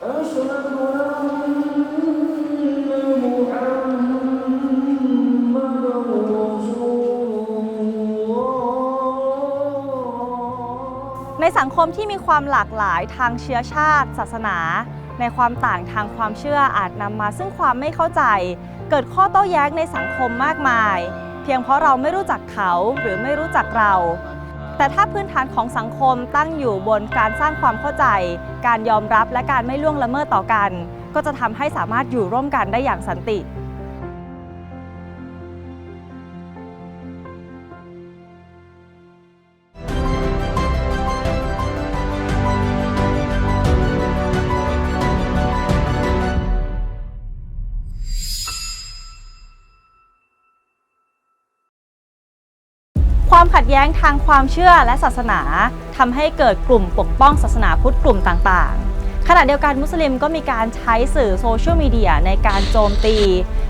ในสังคมที่มีความหลากหลายทางเชื้อชาติ ศาสนา ในความต่างทางความเชื่ออาจนำมาซึ่งความไม่เข้าใจ เกิดข้อโต้แย้งในสังคมมากมาย เพียงเพราะเราไม่รู้จักเขาหรือไม่รู้จักเรา แต่ถ้าพื้นฐานของสังคมตั้งอยู่บนการสร้างความเข้าใจ การยอมรับและการไม่ล่วงละเมิดต่อกัน ก็จะทำให้สามารถอยู่ร่วมกันได้อย่างสันติ ความขัดแย้งทางความเชื่อและศาสนาทำให้เกิดกลุ่มปกป้องศาสนาพุทธกลุ่มต่างๆ ขณะเดียวกันมุสลิมก็มีการใช้สื่อโซเชียลมีเดียในการโจมตี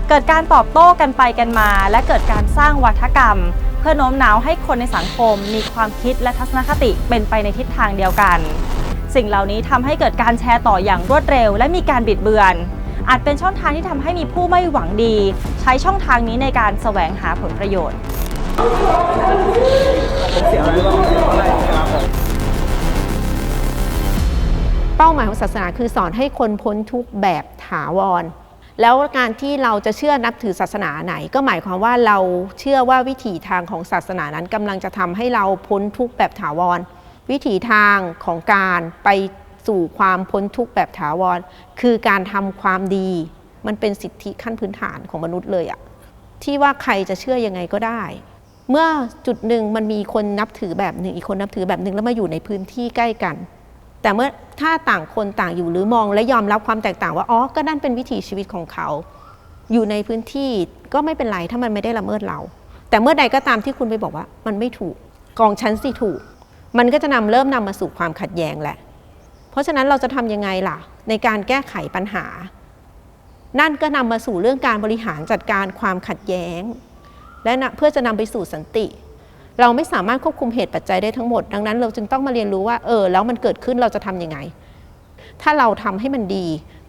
เกิดการตอบโต้กันไปกันมา และเกิดการสร้างวัฒกรรม เพื่อโน้มน้าวให้คนในสังคม มีความคิดและทัศนคติเป็นไปในทิศทางเดียวกัน สิ่งเหล่านี้ทำให้เกิดการแชร์ต่ออย่างรวดเร็ว และมีการบิดเบือนอาจเป็นช่องทางที่ทำให้มีผู้ไม่หวังดี ใช้ช่องทางนี้ในการแสวงหาผลประโยชน์ หมายของศาสนาคือสอนให้คนพ้นทุกข์แบบถาวร แล้วการที่เราจะเชื่อนับถือศาสนาไหน ก็หมายความว่าเราเชื่อว่าวิถีทางของศาสนานั้นกำลังจะทำให้เราพ้นทุกข์แบบถาวร วิถีทางของการไปสู่ความพ้นทุกข์แบบถาวร คือการทำความดี มันเป็นสิทธิขั้นพื้นฐานของมนุษย์เลยอะที่ว่าใครจะเชื่อยังไงก็ได้ เมื่อจุดหนึ่งมันมีคนนับถือแบบหนึ่งอีกคนนับถือแบบหนึ่งแล้วมาอยู่ในพื้นที่ใกล้กัน แต่เมื่อถ้าต่างคนต่างอยู่หรือมองและยอมรับความแตกต่างว่าอ๋อก็นั่นเป็นวิถีชีวิตของเขา อยู่ในพื้นที่ก็ไม่เป็นไรถ้ามันไม่ได้ละเมิดเรา แต่เมื่อใดก็ตามที่คุณไปบอกว่า มันไม่ถูกกองชั้นสิถูก มันก็จะนำเริ่มนำมาสู่ความขัดแย้งแหละ เพราะฉะนั้นเราจะทำยังไงล่ะ ในการแก้ไขปัญหา นั่นก็นำมาสู่เรื่องการบริหารจัดการความขัดแย้ง และนะเพื่อจะนำไปสู่สันติ เราไม่สามารถควบคุมเหตุปัจจัยได้ทั้งหมด ดังนั้นเราจึงต้องมาเรียนรู้ว่า เออ แล้วมันเกิดขึ้นเราจะทำยังไง ถ้าเราทำให้มันดี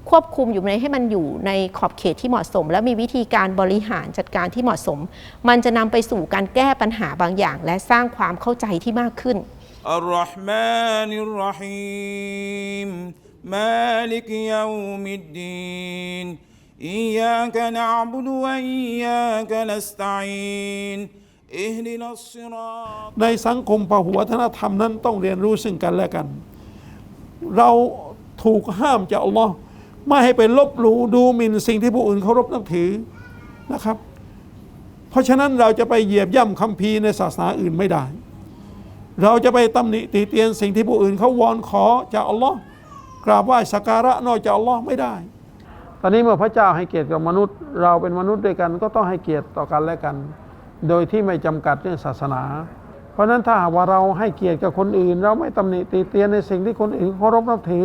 ควบคุมอยู่ในให้มันอยู่ในขอบเขตที่เหมาะสม และมีวิธีการบริหารจัดการที่เหมาะสม มันจะนำไปสู่การแก้ปัญหาบางอย่าง และสร้างความเข้าใจที่มากขึ้น الرحمن الرحيم مالك يوم الدين إياك نعبد وإياك نستعين اهدنا الصراط ในสังคมพหุวัฒนธรรมนั้นต้องเรียนรู้ซึ่งกันและกัน เราถูกห้ามจากอัลลอฮ์ไม่ให้ไปลบหลู่ดูหมิ่นสิ่งที่ผู้อื่นเคารพนับถือนะครับ เพราะฉะนั้นเราจะไปเหยียบย่ำคัมภีร์ในศาสนาอื่นไม่ได้ เราจะไปตำหนิติเตียนสิ่งที่ผู้อื่นเขาวอนขอจากอัลลอฮ์กราบไหว้สักการะนอกจากอัลลอฮ์ไม่ได้ ตอนนี้เมื่อพระเจ้าให้เกียรติกับมนุษย์ เราเป็นมนุษย์ด้วยกันก็ต้องให้เกียรติต่อกันและกัน โดยที่ไม่จำกัดเรื่องศาสนา เพราะฉะนั้นถ้าว่าเราให้เกียรติกับคนอื่น เราไม่ตำหนิติเตียนในสิ่งที่คนอื่นเคารพนับถือ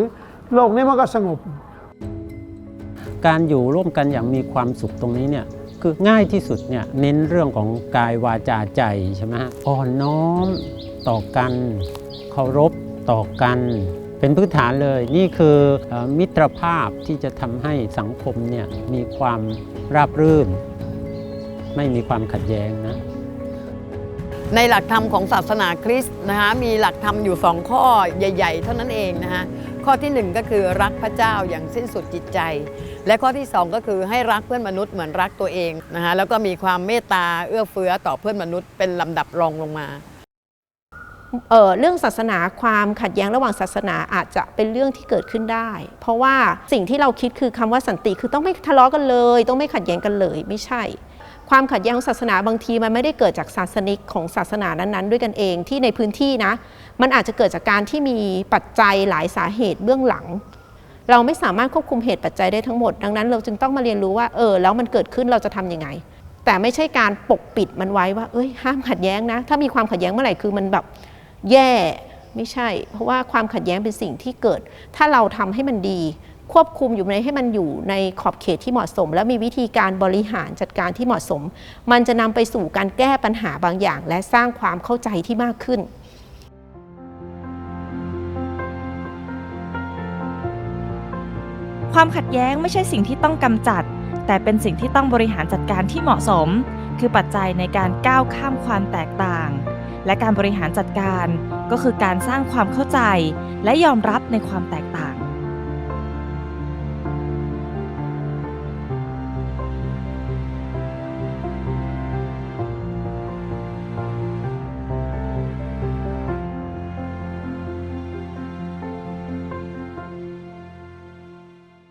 โลกนี้มันก็สงบ การอยู่ร่วมกันอย่างมีความสุขตรงนี้เนี่ยคือง่ายที่สุดเนี่ยเน้นเรื่องของกายวาจาใจใช่ไหมฮะอ่อนน้อมต่อกันเคารพต่อกันเป็นพื้นฐานเลยนี่คืออมิตรภาพที่จะทำให้สังคมเนี่ยมีความราบรื่น ไม่มีความขัดแย้งนะในหลักธรรมของศาสนาคริสต์นะคะมีหลักธรรมอยู่สองข้อใหญ่ ๆ เท่านั้นเองนะคะข้อที่หนึ่งก็คือรักพระเจ้าอย่างสิ้นสุดจิตใจ และข้อที่สองก็คือให้รักเพื่อนมนุษย์เหมือนรักตัวเองนะคะแล้วก็มีความเมตตาเอื้อเฟื้อต่อเพื่อนมนุษย์เป็นลำดับรองลงมาเออเรื่องศาสนาความขัดแย้งระหว่างศาสนาอาจจะเป็นเรื่องที่เกิดขึ้นได้ เพราะว่าสิ่งที่เราคิดคือคำว่าสันติคือต้องไม่ทะเลาะกันเลย ต้องไม่ขัดแย้งกันเลยไม่ใช่ ความขัดแย้งของศาสนาบางทีมันไม่ได้เกิดจากศาสนิกของศาสนานั้นๆ ด้วยกันเองที่ในพื้นที่นะ มันอาจจะเกิดจากการที่มีปัจจัยหลายสาเหตุเบื้องหลัง เราไม่สามารถควบคุมเหตุปัจจัยได้ทั้งหมด ดังนั้นเราจึงต้องมาเรียนรู้ว่าเออแล้วมันเกิดขึ้นเราจะทำยังไง แต่ไม่ใช่การปกปิดมันไว้ว่า เอ้ยห้ามขัดแย้งนะ ถ้ามีความขัดแย้งเมื่อไหร่คือมันแบบแย่ไม่ใช่ เพราะว่าความขัดแย้งเป็นสิ่งที่เกิด ถ้าเราทำให้มันดี ควบคุมอยู่ในให้มันอยู่ในขอบเขตที่เหมาะสม และมีวิธีการบริหารจัดการที่เหมาะสม มันจะนำไปสู่การแก้ปัญหาบางอย่าง และสร้างความเข้าใจที่มากขึ้นความขัดแย้งไม่ใช่สิ่งที่ต้องกำจัด แต่เป็นสิ่งที่ต้องบริหารจัดการที่เหมาะสม คือปัจจัยในการก้าวข้ามความแตกต่าง และการบริหารจัดการก็คือการสร้างความเข้าใจ และยอมรับในความแตกต่าง